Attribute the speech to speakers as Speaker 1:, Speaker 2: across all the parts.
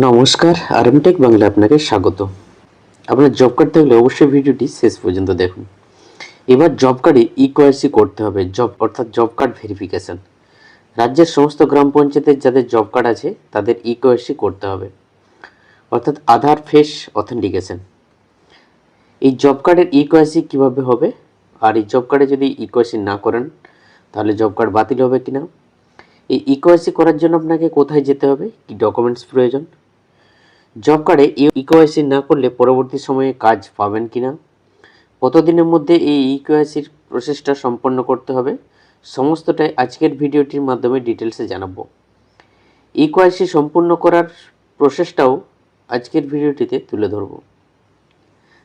Speaker 1: নমস্কার আরএমটেক বাংলা আপনাকে স্বাগত। আপনার জব কার্ড থাকলে অবশ্যই ভিডিওটি শেষ পর্যন্ত দেখুন। এবার জব কার্ডে ইকোয়াইসি করতে হবে জব অর্থাৎ জব কার্ড ভেরিফিকেশন রাজ্যের সমস্ত গ্রাম পঞ্চায়েতের যাদের জব কার্ড আছে, তাদের ইকোয়াইসি করতে হবে। অর্থাৎ আধার ফেস অথেন্টিকেশন এই জব কার্ডের ইকোয়াইসি কীভাবে হবে? আর এই জব কার্ডে যদি ইকোয়াইসি না করেন, তাহলে জব কার্ড বাতিল হবে কিনা? এই ইকোয়াইসি করার জন্য আপনাকে কোথায় যেতে হবে? কি ডকুমেন্টস প্রয়োজন? জব কার্ডে ইকোয়াইসি না করলে পরবর্তী সময়ে কাজ পাবেন কি কিনা? কতদিনের মধ্যে এই ইকোয়াইসির প্রসেসটা সম্পন্ন করতে হবে? সমস্তটাই আজকের ভিডিওটির মাধ্যমে ডিটেলসে জানাব। ইকোয়াইসি সম্পূর্ণ করার প্রসেসটাও আজকের ভিডিওটিতে তুলে ধরবো।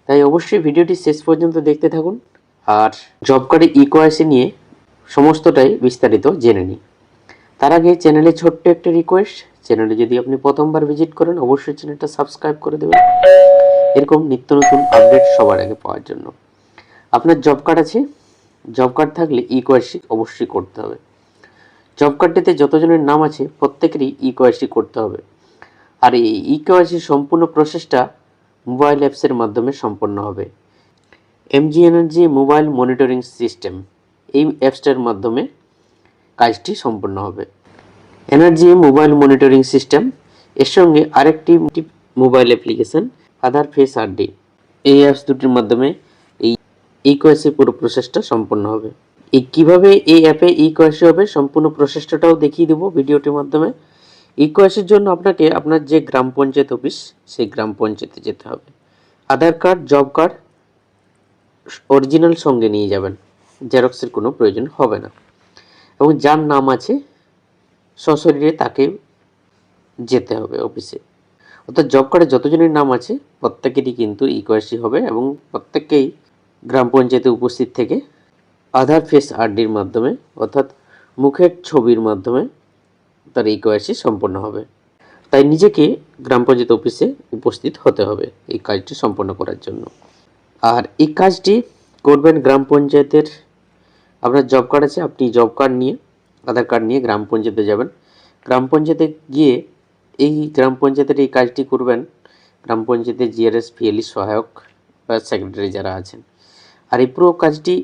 Speaker 1: তাই অবশ্যই ভিডিওটি শেষ পর্যন্ত দেখতে থাকুন আর জব কার্ডে ইকোয়াইসি নিয়ে সমস্তটাই বিস্তারিত জেনে নিই তার আগে চ্যানেলে ছোট্ট একটা রিকোয়েস্ট চ্যানেলে যদি আপনি প্রথমবার ভিজিট করেন, অবশ্যই চ্যানেলটা সাবস্ক্রাইব করে দেবেন। এরকম নিত্য নতুন আপডেট সবার আগে পাওয়ার জন্য। আপনার জব কার্ড আছে? জব কার্ড থাকলে ইকোয়াইসি অবশ্যই করতে হবে। জব কার্ডটিতে যতজনের নাম আছে, প্রত্যেকেরই ইকোয়াইসি করতে হবে। আর এই ইকোয়াইসি সম্পূর্ণ প্রসেসটা মোবাইল অ্যাপসের মাধ্যমে সম্পন্ন হবে। MG energy mobile monitoring system এই অ্যাপসটার মাধ্যমে কাজটি সম্পন্ন হবে। এনার্জি মোবাইল মনিটরিং সিস্টেম এর সঙ্গে আরেকটি mobile application Aadhaar face RD এই অ্যাপস দুটির মাধ্যমে এই ইকোয়াসি পুরো প্রসেসটা সম্পন্ন হবে। এই কীভাবে এই অ্যাপে ইকোয়াসি হবে সম্পূর্ণ প্রসেসটাও দেখিয়ে দেবো ভিডিওটির মাধ্যমে। ইকোয়াসির জন্য আপনাকে আপনার যে গ্রাম পঞ্চায়েত অফিস, সেই গ্রাম পঞ্চায়েতে যেতে হবে। Aadhaar card job card original সঙ্গে নিয়ে যাবেন। জেরক্সের কোনো প্রয়োজন হবে না। এবং যার নাম আছে সশরীরে তাকে যেতে হবে অফিসে অর্থাৎ জব কার্ডে যতজনের নাম আছে, প্রত্যেকেরই কিন্তু ইকোয়াসি হবে এবং প্রত্যেককেই গ্রাম পঞ্চায়েতে উপস্থিত থেকে আধার ফেস আরডির মাধ্যমে, অর্থাৎ মুখের ছবির মাধ্যমে তার ইকোয়াসি সম্পন্ন হবে। তাই নিজেকে গ্রাম পঞ্চায়েত অফিসে উপস্থিত হতে হবে এই কাজটি সম্পন্ন করার জন্য। আর এই কাজটি করবেন গ্রাম পঞ্চায়েতের, আপনার জব কার্ড আছে, আপনি জব কার্ড নিয়ে আধার কার্ড নিয়ে গ্রাম পঞ্চায়েতে যাবেন। গ্রাম পঞ্চায়েতে গিয়ে এই গ্রাম পঞ্চায়েতের এই কাজটি করবেন। গ্রাম পঞ্চায়েতের জিআরএস পিএলই সহায়ক বা সেক্রেটারি যারা আছেন। আর এই পুরো কাজটি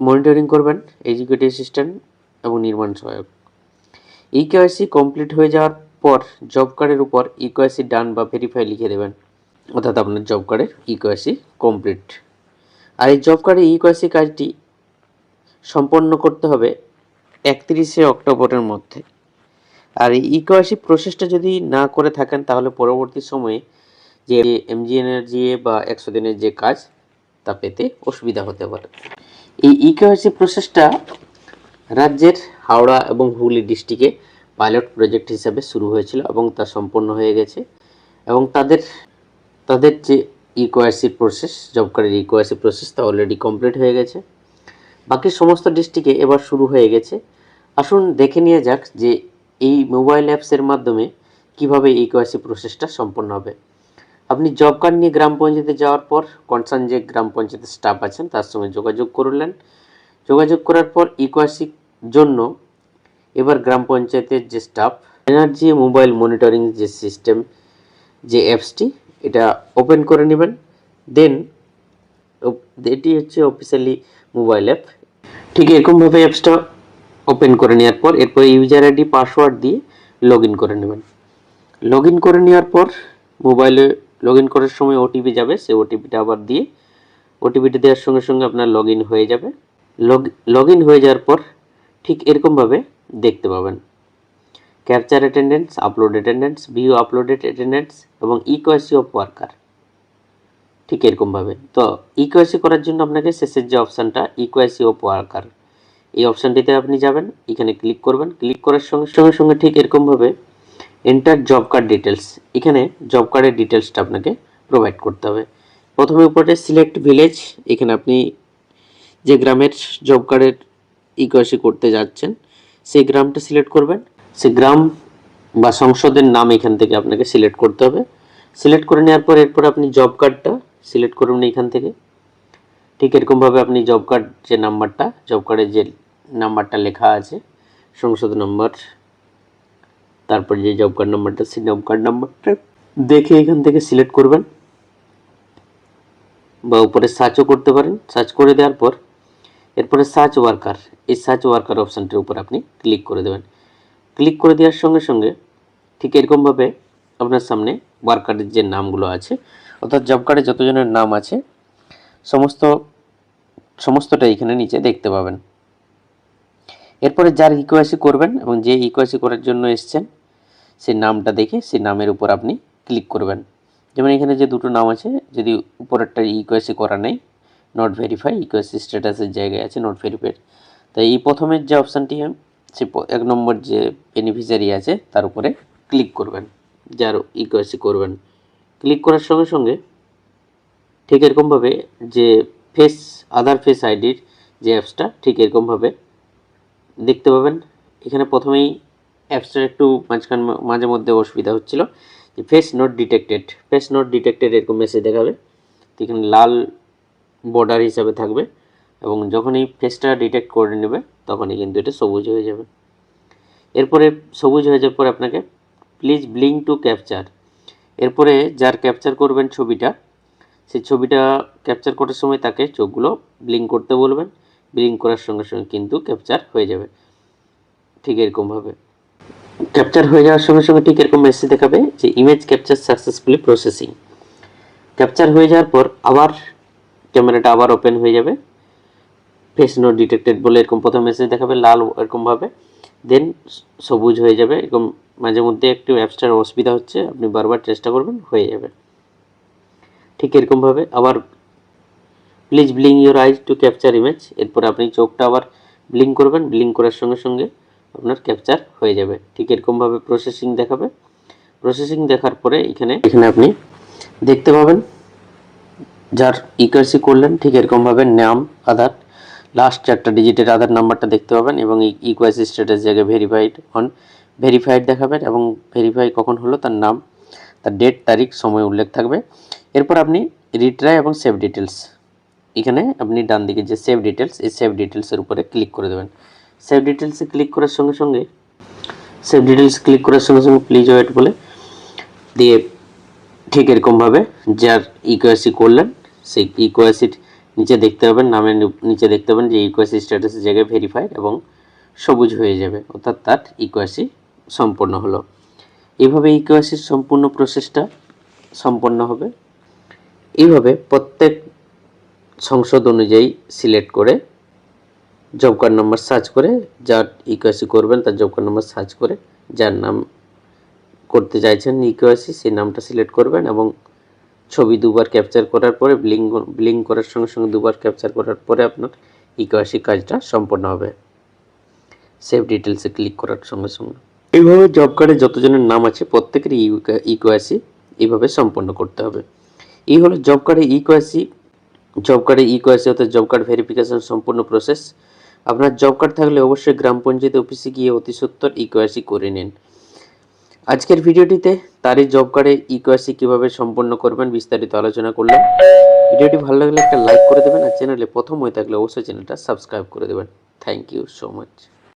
Speaker 1: মনিটরিং করবেন এডুকেটিভ অ্যাসিস্ট্যান্ট এবং নির্মাণ সহায়ক। ই কেওয়াইসি কমপ্লিট হয়ে যাওয়ার পর জব কার্ডের উপর ই কেওয়াইসি ডান বা ভেরিফাই লিখে দেবেন। অর্থাৎ আপনার জব কার্ডের ই কেওয়াইসি কমপ্লিট আর এই জব কার্ডে ই কেওয়াইসি কাজটি সম্পন্ন করতে হবে একত্রিশে অক্টোবরের মধ্যে। আর এই ইকোয়াসি প্রসেসটা যদি না করে থাকেন, তাহলে পরবর্তী সময়ে যে এমজি এনার্জি বা একশো দিনের যে কাজ, তা পেতে অসুবিধা হতে পারে। এই ইকোয়াসি প্রসেসটা রাজ্যের হাওড়া এবং হুগলি ডিস্ট্রিক্টে পাইলট প্রজেক্ট হিসাবে শুরু হয়েছিল এবং তা সম্পন্ন হয়ে গেছে। এবং তাদের তাদের যে ইকোয়াসি প্রসেস, জব কার্ডের ইকোয়াসি প্রসেস তা অলরেডি কমপ্লিট হয়ে গেছে। বাকি সমস্ত ডিস্ট্রিক্টে এবার শুরু হয়ে গেছে। আসুন দেখে নিয়ে যাক যে এই মোবাইল অ্যাপসের মাধ্যমে কীভাবে এই কেওয়াইসি প্রসেসটা সম্পন্ন হবে। আপনি জব কার্ড নিয়ে গ্রাম পঞ্চায়েতে যাওয়ার পর, কনসার্ন যে গ্রাম পঞ্চায়েতের স্টাফ আছেন, তার সঙ্গে যোগাযোগ করলেন। যোগাযোগ করার পর ইকোয়াসির জন্য এবার গ্রাম পঞ্চায়েতের যে স্টাফ, এনার্জি মোবাইল মনিটরিং যে সিস্টেম, যে অ্যাপসটি, এটা ওপেন করে নেবেন। দেন, এটি হচ্ছে অফিসিয়ালি মোবাইল অ্যাপ। ঠিক এরকমভাবে অ্যাপসটা ওপেন করে নেওয়ার পর, এরপর ইউজার আইডি পাসওয়ার্ড দিয়ে লগ করে নেবেন। লগ করে নেওয়ার পর মোবাইলে লগ করার সময় ওটিপি যাবে, সেই ওটিপিটা আবার দিয়ে ওটিপিটা দেওয়ার সঙ্গে সঙ্গে আপনার লগ হয়ে যাবে। লগ লগ হয়ে যাওয়ার পর ঠিক এরকমভাবে দেখতে পাবেন। Capture attendance upload attendance view uploaded attendance এবং ইকোয়াসি অফ ওয়ার্কার ঠিক এরকমভাবে তো ইকোয়াসি করার জন্য আপনাকে শেষের যে অপশানটা ইকোয়াসি অফ ওয়ার্কার এই অপশানটিতে আপনি যাবেন, এখানে ক্লিক করবেন। ক্লিক করার সঙ্গে সঙ্গে সঙ্গে ঠিক এরকমভাবে এন্টার জব কার্ড ডিটেলস এখানে জব কার্ডের ডিটেলসটা আপনাকে প্রোভাইড করতে হবে। প্রথমে উপরে সিলেক্ট ভিলেজ এখানে আপনি যে গ্রামের জব কার্ডের ইকোয়াসি করতে যাচ্ছেন, সেই গ্রামটা সিলেক্ট করবেন। সেই গ্রাম বা সংসদের নাম এখান থেকে আপনাকে সিলেক্ট করতে হবে। সিলেক্ট করে নেওয়ার পর এরপর আপনি জব কার্ডটা সিলেক্ট করুন এখান থেকে। ঠিক এরকমভাবে আপনি জব কার্ড যে নাম্বারটা জব কার্ডের যে নাম্বারটা লেখা আছে, সংসদ নম্বর, তারপর যে জব কার্ড নাম্বারটা, সেই জব কার্ড নাম্বারটা দেখে এখান থেকে সিলেক্ট করবেন বা উপরে সার্চও করতে পারেন। সার্চ করে দেওয়ার পর, এরপরে সার্চ ওয়ার্কার এই সার্চ ওয়ার্কার অপশানটির উপর আপনি ক্লিক করে দেবেন। ক্লিক করে দেওয়ার সঙ্গে সঙ্গে ঠিক এরকমভাবে আপনার সামনে ওয়ার্কারের যে নামগুলো আছে অর্থাৎ জব কার্ডে যতজনের নাম আছে, সমস্ত, সমস্তটা এখানে নিচে দেখতে পাবেন। এরপরে যার ইকোয়াসি করবেন এবং যে ইকোয়াসি করার জন্য এসছেন, সেই নামটা দেখে সেই নামের উপর আপনি ক্লিক করবেন। যেমন এখানে যে দুটো নাম আছে, যদি উপরেরটা ইকোয়াসি করা নেই নট ভেরিফাই ইকোয়াসি স্ট্যাটাসের জায়গায় আছে নট ভেরিফাইড তাই এই প্রথমের যে অপশানটি সে এক নম্বর যে বেনিফিশিয়ারি আছে, তার উপরে ক্লিক করবেন, যার ইকোয়াসি করবেন। ক্লিক করার সঙ্গে সঙ্গে ঠিক এরকমভাবে যে ফেস আধার ফেস আইডির যে অ্যাপসটা ঠিক এরকমভাবে দেখতে পাবেন। এখানে প্রথমেই অ্যাপসটার একটু মাঝখান, মাঝে মধ্যে অসুবিধা হচ্ছিল। যে face not detected face not detected এরকম মেসেজ দেখাবে। এখানে লাল বর্ডার হিসাবে থাকবে এবং যখনই ফেসটা ডিটেক্ট করে নেবে, তখনই কিন্তু এটা সবুজ হয়ে যাবে। এরপরে সবুজ হয়ে যাওয়ার পরে আপনাকে প্লিজ ব্লিং টু ক্যাপচার এরপরে যার ক্যাপচার করবেন ছবিটা, সেই ছবিটা ক্যাপচার করার সময় তাকে চোখগুলো ব্লিং করতে বলবেন। ব্লিং করার সঙ্গে সঙ্গে কিন্তু ক্যাপচার হয়ে যাবে, ঠিক এরকমভাবে ক্যাপচার হয়ে যাওয়ার সঙ্গে সঙ্গে ঠিক এরকম মেসেজ দেখাবে যে image capture successfully processing capture হয়ে যাওয়ার পর আবার ক্যামেরাটা আবার ওপেন হয়ে যাবে। ফেস নোট ডিটেক্টেড বলে এরকম প্রথম মেসেজ দেখাবে, লাল এরকমভাবে দেন সবুজ হয়ে যাবে এরকম মাঝে মধ্যে একটু অ্যাপসটার অসুবিধা হচ্ছে, আপনি বারবার চেষ্টা করবেন, হয়ে যাবে। ঠিক এরকমভাবে আবার please blink your eyes to capture image এরপর আপনি চোখটা আবার ব্লিং করবেন ব্লিং করার সঙ্গে সঙ্গে আপনার ক্যাপচার হয়ে যাবে। ঠিক এরকমভাবে প্রসেসিং দেখাবে। প্রসেসিং দেখার পরে এখানে এখানে আপনি দেখতে পাবেন, যার ইকার্সি করলেন, ঠিক এরকমভাবে নাম, আধার লাস্ট চারটা ডিজিটের আধার নাম্বারটা দেখতে পাবেন এবং ইকুয়াসি স্ট্যাটাস জায়গায় ভেরিফাইড অন ভেরিফাইড দেখাবেন এবং ভেরিফাই কখন হলো, তার নাম, তার ডেট তারিখ, সময়, উল্লেখ থাকবে। এরপর আপনি রিট্রাই এবং সেভ ডিটেলস এখানে আপনি ডান দিকে যে সেভ ডিটেলস এই সেভ ডিটেলসের উপরে ক্লিক করে দেবেন। সেভ ডিটেলসে ক্লিক করার সঙ্গে সঙ্গে সেভ ডিটেলস ক্লিক করার সঙ্গে সঙ্গে প্লিজ ওয়েট বলে দিয়ে ঠিক এরকমভাবে যার ইকোয়াসি করলেন, সেই ইকোয়াসির নিচে দেখতে পাবেন, নামের নিচে দেখতে পাবেন যে ইকোয়াসি স্ট্যাটাসের জায়গায় ভেরিফাইড এবং সবুজ হয়ে যাবে। অর্থাৎ তার ইকোয়াসি সম্পন্ন হলো। এইভাবে ইকোয়াসির সম্পূর্ণ প্রসেসটা সম্পন্ন হবে। এইভাবে প্রত্যেক সংসদ অনুযায়ী সিলেক্ট করে জব কার্ড নাম্বার সার্চ করে যার ইকোয়াসি করবেন, তার জব কার্ড নাম্বার সার্চ করে যার নাম করতে চাইছেন ইকোয়াসি সেই নামটা সিলেক্ট করবেন এবং ছবি দুবার ক্যাপচার করার পরে ব্লিং ব্লিং করার সঙ্গে সঙ্গে দুবার ক্যাপচার করার পরে আপনার ইকোয়াসি কাজটা সম্পন্ন হবে। সেভ ডিটেলসে ক্লিক করার সঙ্গে সঙ্গে। এইভাবে জব কার্ডে যতজনের নাম আছে প্রত্যেকেরই ইকোয়াসি এইভাবে সম্পন্ন করতে হবে। এই হলো জব কার্ডে ইকোয়াসি জব কার্ডে ইকোয়াসি অর্থাৎ জব কার্ড ভেরিফিকেশন সম্পূর্ণ প্রসেস আপনার জব কার্ড থাকলে অবশ্যই গ্রাম পঞ্চায়েত অফিসে গিয়ে অতি সত্তর ইকোয়াসি করে নিন। আজকের ভিডিওটিতে তারই জব কার্ডে ইকোয়াসি কীভাবে সম্পন্ন করবেন বিস্তারিত আলোচনা করলাম। ভিডিওটি ভালো লাগলে একটা লাইক করে দেবেন আর চ্যানেলে প্রথম হয়ে থাকলে অবশ্যই চ্যানেলটা সাবস্ক্রাইব করে দেবেন। Thank you so much